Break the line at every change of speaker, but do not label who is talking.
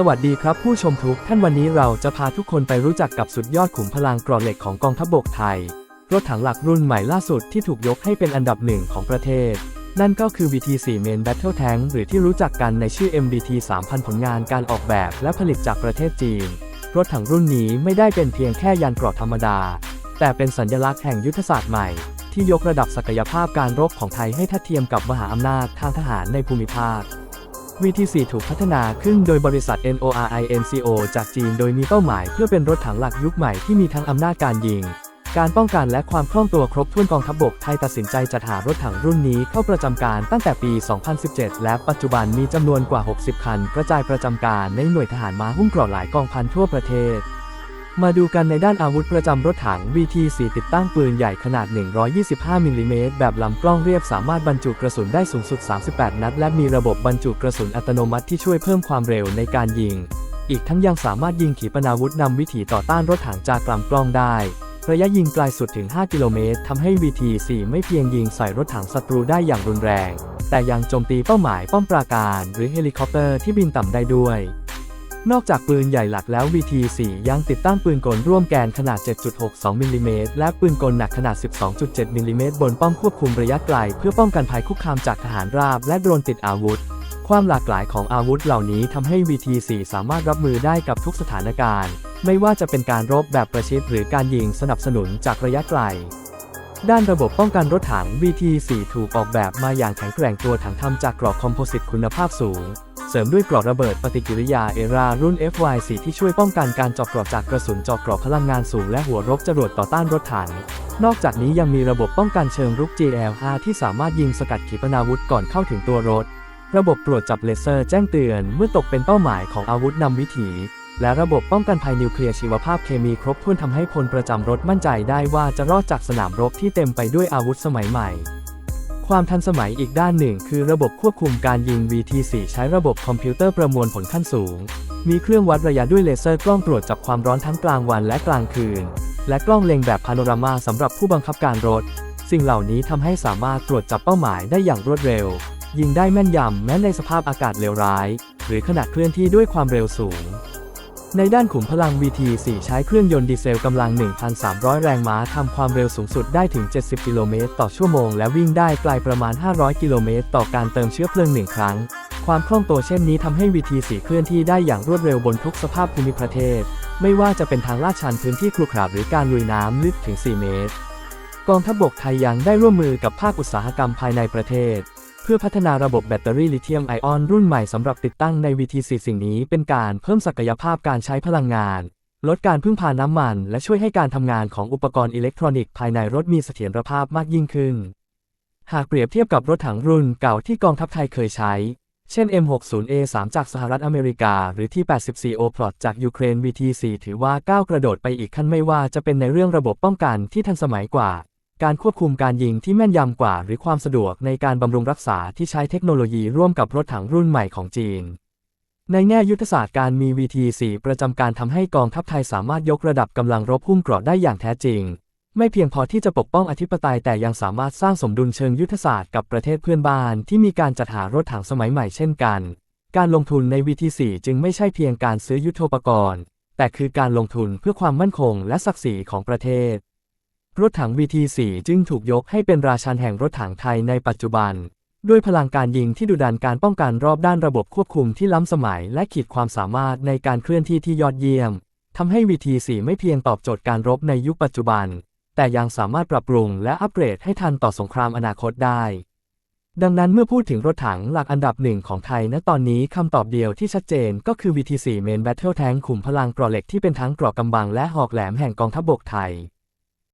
สวัสดีครับผู้ชมทุกท่านวันนี้เราจะพาทุกคนไปรู้จักกับสุดยอดขุมพลังกรอเหล็กของกองทัพบกไทย รถถังหลักรุ่นใหม่ล่าสุดที่ถูกยกให้เป็นอันดับหนึ่งของประเทศ นั่นก็คือ VT4 Main Battle Tank หรือที่รู้จักกันในชื่อ MBT 3000 ผลงานการออกแบบและผลิตจากประเทศจีน รถถังรุ่นนี้ไม่ได้เป็นเพียงแค่ยานเกราะธรรมดา แต่เป็นสัญลักษณ์แห่งยุทธศาสตร์ใหม่ ที่ยกระดับศักยภาพการรบของไทยให้ทัดเทียมกับมหาอำนาจทางทหารในภูมิภาค VTC ถูกพัฒนาขึ้นโดยบริษัท NORINCO จากจีนโดยมีเป้าหมายเพื่อเป็นรถถังหลักยุคใหม่ที่มีทั้งอำนาจการยิง การป้องกันและความคล่องตัวครบถ้วนกองทัพบกไทยตัดสินใจจัดหารถถังรุ่นนี้เข้าประจำการตั้งแต่ปี 2017 และปัจจุบันมีจำนวนกว่า 60 คัน กระจายประจำการในหน่วยทหารม้าหุ้มเกราะหลายกองพันทั่วประเทศ มาดูกันในด้านอาวุธประจำรถถัง VT4 ติดตั้งปืนใหญ่ขนาด 125 มิลลิเมตรแบบลำกล้องเรียบสามารถบรรจุกระสุนได้สูงสุด 38 นัด และมีระบบบรรจุกระสุนอัตโนมัติที่ช่วยเพิ่มความเร็วในการยิง อีกทั้งยังสามารถยิงขีปนาวุธนำวิถีต่อต้านรถถังจากลำกล้องได้ ระยะยิงไกลสุดถึง 5 กิโลเมตรทำให้ VT4 ไม่เพียงยิงใส่รถถังศัตรูได้อย่างรุนแรง แต่ยังโจมตีเป้าหมายป้อมปราการ หรือเฮลิคอปเตอร์ที่บินต่ำได้ด้วย นอกจากปืนใหญ่หลักแล้ว VT4 ยังติดตั้งปืนกลร่วมแกนขนาด 7.62 มิลลิเมตรและปืนกลหนักขนาด 12.7 มิลลิเมตรบนป้อมควบคุมระยะไกล เพื่อป้องกันภัยคุกคามจากทหารราบและโดรนติดอาวุธ ความหลากหลายของอาวุธเหล่านี้ทำให้ VT4 สามารถรับมือได้กับทุกสถานการณ์ ไม่ว่าจะเป็นการรบแบบประชิดหรือการยิงสนับสนุนจากระยะไกลด้านระบบป้องกันรถถัง VT4 ถูกออกแบบมาอย่างแข็งแกร่งตัวถังทำจากกรอบคอมโพสิตคุณภาพสูง ริมด้วยกรอบระเบิดปฏิกิริยาเอรารุ่น FY4 ที่ช่วยป้องกันการเจาะกรอบจากกระสุนเจาะกรอบพลังงานสูงและหัวรบจรวดต่อต้านรถถัง นอกจากนี้ยังมีระบบป้องกันเชิงรุก GL5 ที่สามารถยิงสกัดขีปนาวุธก่อนเข้าถึงตัวรถ ระบบตรวจจับเลเซอร์แจ้งเตือนเมื่อตกเป็นเป้าหมายของอาวุธนำวิถี และระบบป้องกันภัยนิวเคลียร์ชีวภาพเคมีครบถ้วนทำให้พลประจำรถมั่นใจได้ว่าจะรอดจากสนามรบที่เต็มไปด้วยอาวุธสมัยใหม่ ความทันสมัยอีกด้านหนึ่งคือระบบควบคุมการยิง VT4 ใช้ระบบคอมพิวเตอร์ประมวลผลขั้นสูง มีเครื่องวัดระยะด้วยเลเซอร์กล้องตรวจจับความร้อนทั้งกลางวันและกลางคืน และกล้องเล็งแบบพาโนรามาสำหรับผู้บังคับการรถ สิ่งเหล่านี้ทำให้สามารถตรวจจับเป้าหมายได้อย่างรวดเร็ว ยิงได้แม่นยำแม้ในสภาพอากาศเลวร้าย หรือขณะเคลื่อนที่ด้วยความเร็วสูง ในด้านขุมพลัง VT4 ใช้เครื่องยนต์ดีเซลกำลัง 1,300 แรงม้าทำความเร็วสูงสุดได้ถึง 70 กิโลเมตรต่อชั่วโมง และวิ่งได้ไกลประมาณ 500 กิโลเมตรต่อการเติมเชื้อเพลิงหนึ่งครั้ง ความคล่องตัวเช่นนี้ทำให้ VT4 เคลื่อนที่ได้อย่างรวดเร็วบนทุกสภาพภูมิประเทศ ไม่ว่าจะเป็นทางลาดชันพื้นที่ครุขระหรือการลุยน้ำลึกถึง 4 เมตร กองทัพบกไทยยังได้ร่วมมือกับภาคอุตสาหกรรมภายในประเทศ พื่อพัฒนาระบบแบตเตอรี่ลิเธียมไอออนรุ่นใหม่สำหรับติดตั้งใน VT4 สิ่งนี้เป็นการเพิ่มศักยภาพการใช้พลังงาน ลดการพึ่งพาน้ำมัน และช่วยให้การทำงานของอุปกรณ์อิเล็กทรอนิกส์ภายในรถมีเสถียรภาพมากยิ่งขึ้น หากเปรียบเทียบกับรถถังรุ่นเก่าที่กองทัพไทยเคยใช้ เช่น M60A3 จากสหรัฐอเมริกา หรือที่84 Oplot จากยูเครน VT4 ถือว่าก้าวกระโดดไปอีกขั้นไม่ว่าจะเป็นในเรื่องระบบป้องกันที่ทันสมัยกว่า การควบคุมการยิงที่แม่นยำกว่า หรือความสะดวกในการบำรุงรักษาที่ใช้เทคโนโลยีร่วมกับรถถังรุ่นใหม่ของจีน ในแง่ยุทธศาสตร์การมี VT4 ประจำการทำให้กองทัพไทยสามารถยกระดับกำลังรบหุ้มเกราะได้อย่างแท้จริง ไม่เพียงพอที่จะปกป้องอธิปไตยแต่ยังสามารถสร้างสมดุลเชิงยุทธศาสตร์กับประเทศเพื่อนบ้านที่มีการจัดหารถถังสมัยใหม่เช่นกัน การลงทุนใน VT4 จึงไม่ใช่เพียงการซื้อยุทโธปกรณ์ แต่คือการลงทุนเพื่อความมั่นคงและศักดิ์ศรีของประเทศ รถถัง VT4 จึงถูกยกให้เป็นราชันแห่งรถถังไทยในปัจจุบัน ด้วยพลังการยิงที่ดุดันการป้องกันรอบด้านระบบควบคุมที่ล้ำสมัยและขีดความสามารถในการเคลื่อนที่ที่ยอดเยี่ยมทำให้ VT4 ไม่เพียงตอบโจทย์การรบในยุคปัจจุบัน แต่ยังสามารถปรับปรุงและอัปเกรดให้ทันต่อสงครามอนาคตได้ ดังนั้นเมื่อพูดถึงรถถังหลักอันดับหนึ่งของไทยณตอนนี้คำตอบเดียวที่ชัดเจนก็คือ VT4 Main Battle Tank ขุมพลังกราะเหล็กที่เป็นทั้งกราะกำบังและหอกแหลมแห่งกองทัพบกไทย